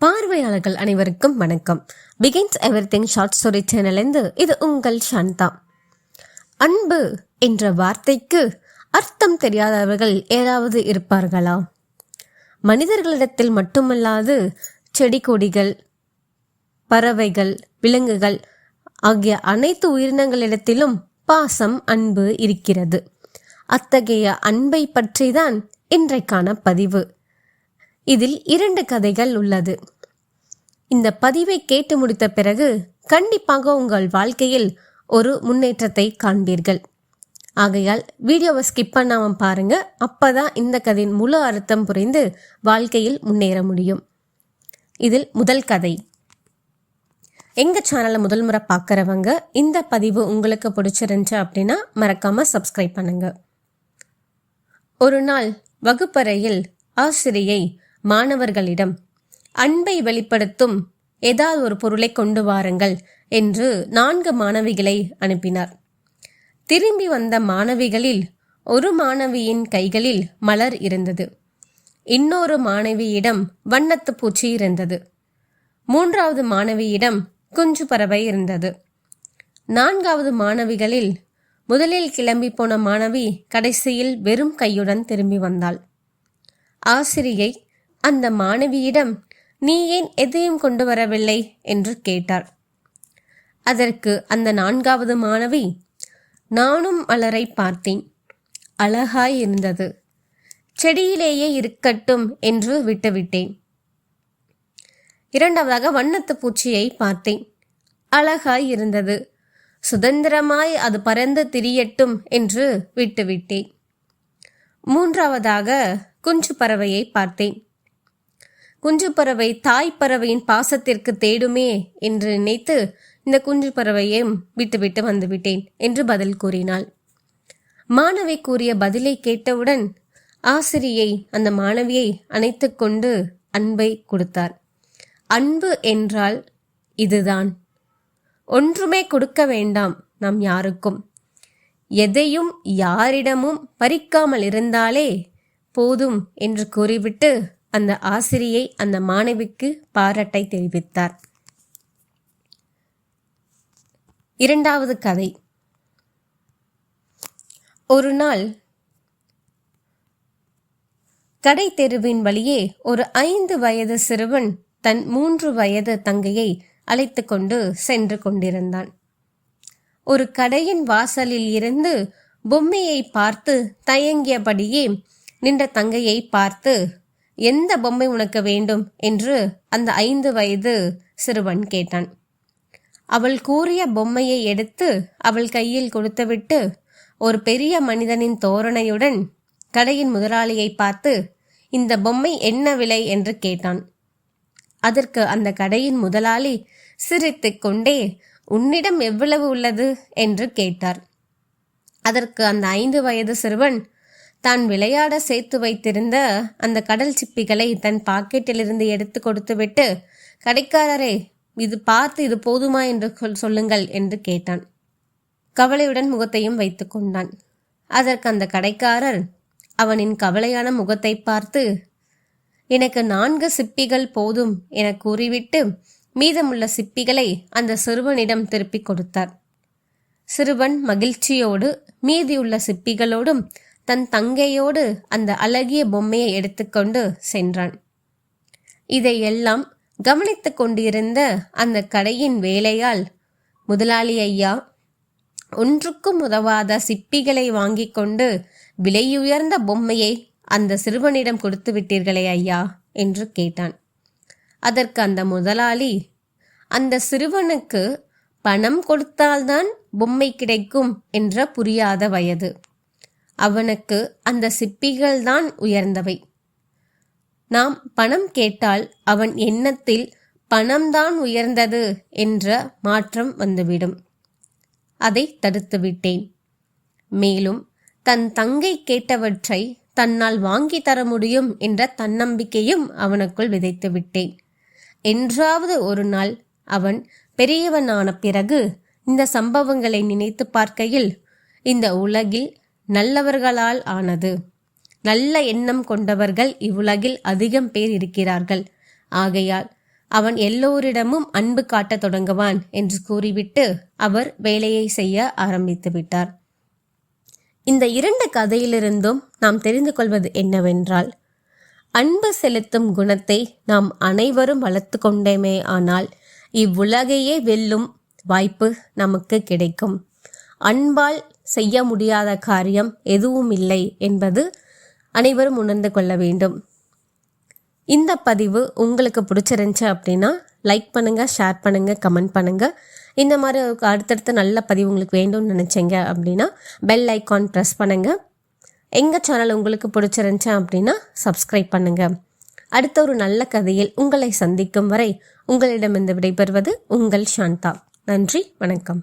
பார்வையாளர்கள் அனைவருக்கும் வணக்கம். Begins everything short story சேனலிருந்து இது உங்கள் சாந்தா அன்பு என்ற வார்த்தைக்கு அர்த்தம் தெரியாதவர்கள் ஏதாவது இருப்பார்களா? மனிதர்களிடத்தில் மட்டுமல்லாது செடி கொடிகள் பறவைகள் விலங்குகள் ஆகிய அனைத்து உயிரினங்களிடத்திலும் பாசம் அன்பு இருக்கிறது. அத்தகைய அன்பை பற்றிதான் இன்றைக்கான பதிவு. இதில் இரண்டு கதைகள் உள்ளது. இந்த பதிவை கேட்டு முடித்த பிறகு கண்டிப்பாக உங்கள் வாழ்க்கையில் ஒரு முன்னேற்றத்தை காண்பீர்கள். ஆகையால் வீடியோவை ஸ்கிப் பண்ணாமல் பாருங்க. அப்பதான் இந்த கதையின் முழு அர்த்தம் புரிந்து வாழ்க்கையில் முன்னேற முடியும். இதில் முதல் கதை. எங்க சேனலை முதல் முறை பார்க்குறவங்க இந்த பதிவு உங்களுக்கு பிடிச்சிருந்துச்சு அப்படின்னா மறக்காம சப்ஸ்கிரைப் பண்ணுங்க. ஒரு நாள் வகுப்பறையில் ஆசிரியை மாணவர்களிடம் அன்பை வெளிப்படுத்தும் ஏதாவது ஒரு பொருளை கொண்டு வாருங்கள் என்று நான்கு மாணவிகளை அனுப்பினார். திரும்பி வந்த மாணவிகளில் ஒரு மாணவியின் கைகளில் மலர் இருந்தது. இன்னொரு மாணவியிடம் வண்ணத்து பூச்சி இருந்தது. மூன்றாவது மாணவியிடம் குஞ்சு பறவை இருந்தது. நான்காவது மாணவிகளில் முதலில் கிளம்பி போன மாணவி கடைசியில் வெறும் கையுடன் திரும்பி வந்தாள். ஆசிரியை அந்த மாணவியிடம் நீ ஏன் எதையும் கொண்டு வரவில்லை? என்று கேட்டார் அதற்கு அந்த நான்காவது மாணவி நானும் மலரை பார்த்தேன். அழகாய் இருந்தது. செடியிலேயே இருக்கட்டும் என்று விட்டுவிட்டேன். இரண்டாவதாக வண்ணத்து பூச்சியை பார்த்தேன். அழகாய் இருந்தது. சுதந்திரமாய் அது பறந்து திரியட்டும் என்று விட்டுவிட்டேன். மூன்றாவதாக குஞ்சு பறவையை பார்த்தேன். குஞ்சு பறவை தாய் பறவையின் பாசத்திற்கு தேடுமே என்று நினைத்து இந்த குஞ்சு பறவையையும் விட்டுவிட்டு வந்துவிட்டேன் என்று பதில் கூறினாள். மாணவி கூறிய பதிலை கேட்டவுடன் ஆசிரியை அந்த மாணவியை அணைத்து கொண்டு அன்பை கொடுத்தார். அன்பு என்றால் இதுதான். ஒன்றுமே கொடுக்க வேண்டாம் நாம் யாருக்கும். எதையும் யாரிடமும் பறிக்காமல் இருந்தாலே போதும் என்று கூறிவிட்டு அந்த ஆசிரியை அந்த மாணவிக்கு பாராட்டை தெரிவித்தார். இரண்டாவது கதை. ஒரு நாள் கடை தெருவின் வழியே ஒரு ஐந்து வயது சிறுவன் தன் மூன்று வயது தங்கையை அழைத்து கொண்டு சென்று கொண்டிருந்தான். ஒரு கடையின் வாசலில் இருந்து பொம்மையை பார்த்து தயங்கியபடியே நின்ற தங்கையை பார்த்து எந்த பொம்மை உனக்கு வேண்டும்? என்று அந்த ஐந்து வயது சிறுவன் கேட்டான். அவள் கூறிய பொம்மையை எடுத்து அவள் கையில் கொடுத்துவிட்டு ஒரு பெரிய மனிதனின் தோரணையுடன் கடையின் முதலாளியை பார்த்து இந்த பொம்மை என்ன விலை என்று கேட்டான். அதற்கு அந்த கடையின் முதலாளி சிரித்து கொண்டே உன்னிடம் எவ்வளவு உள்ளது என்று கேட்டார். அதற்கு அந்த ஐந்து வயது சிறுவன் தான் விளையாட சேர்த்து வைத்திருந்த அந்த கடல் சிப்பிகளை தன் பாக்கெட்டிலிருந்து எடுத்து கொடுத்துவிட்டு கடைக்காரரே இது பார்த்து இது போதுமா என்று சொல்லுங்கள் என்று கேட்டான். கவலையுடன் முகத்தையும் வைத்து கொண்டான். அதற்கு அந்த கடைக்காரர் அவனின் கவலையான முகத்தை பார்த்து எனக்கு நான்கு சிப்பிகள் போதும் என கூறிவிட்டு மீதமுள்ள சிப்பிகளை அந்த சிறுவனிடம் திருப்பிக் கொடுத்தார். சிறுவன் மகிழ்ச்சியோடு மீதியுள்ள சிப்பிகளோடும் தன் தங்கையோடு அந்த அழகிய பொம்மையை எடுத்துக்கொண்டு சென்றான். இதையெல்லாம் கவனித்து கொண்டிருந்த அந்த கடையின் வேலையால் முதலாளி ஐயா ஒன்றுக்கும் உதவாத சிப்பிகளை வாங்கிக் கொண்டு விலையுயர்ந்த பொம்மையை அந்த சிறுவனிடம் கொடுத்து விட்டீர்களே ஐயா என்று கேட்டான். அதற்கு அந்த முதலாளி அந்த சிறுவனுக்கு பணம் கொடுத்தால்தான் பொம்மை கிடைக்கும் என்ற புரியாத வயது. அவனுக்கு அந்த சிப்பிகள்தான் உயர்ந்தவை. நாம் பணம் கேட்டால் அவன் எண்ணத்தில் பணம்தான் உயர்ந்தது என்ற மாற்றம் வந்துவிடும். அதை தடுத்துவிட்டேன். மேலும் தன் தங்கை கேட்டவற்றை தன்னால் வாங்கி தர முடியும் என்ற தன்னம்பிக்கையும் அவனுக்குள் விதைத்து விட்டேன். என்றாவது ஒரு நாள் அவன் பெரியவனான பிறகு இந்த சம்பவங்களை நினைத்து பார்க்கையில் இந்த உலகில் நல்லவர்களால் ஆனது. நல்ல எண்ணம் கொண்டவர்கள் இவ்வுலகில் அதிகம் பேர் இருக்கிறார்கள். ஆகையால் அவன் எல்லோரிடமும் அன்பு காட்டத் தொடங்குவான் என்று கூறிவிட்டு அவர் வேலையை செய்ய ஆரம்பித்து விட்டார். இந்த இரண்டு கதையிலிருந்தும் நாம் தெரிந்து கொள்வது என்னவென்றால் அன்பு செலுத்தும் குணத்தை நாம் அனைவரும் வளர்த்து கொண்டேமே ஆனால் இவ்வுலகையே வெல்லும் வாய்ப்பு நமக்கு கிடைக்கும். அன்பால் செய்ய முடியாத காரியம் எதுவும் இல்லை என்பது அனைவரும் உணர்ந்து கொள்ள வேண்டும். இந்த பதிவு உங்களுக்கு பிடிச்சிருந்துச்சு அப்படின்னா லைக் பண்ணுங்கள் ஷேர் பண்ணுங்கள் கமெண்ட் பண்ணுங்கள் இந்த மாதிரி அடுத்தடுத்து நல்ல பதிவு உங்களுக்கு வேண்டும்னு நினச்சிங்க அப்படின்னா பெல் ஐக்கான் ப்ரெஸ் பண்ணுங்கள் எங்கள் சேனல் உங்களுக்கு பிடிச்சிருந்துச்சு அப்படின்னா சப்ஸ்கிரைப் பண்ணுங்கள் அடுத்த ஒரு நல்ல கதையில் உங்களை சந்திக்கும் வரை உங்களிடமிருந்து விடைபெறுவது உங்கள் சாந்தா. நன்றி வணக்கம்.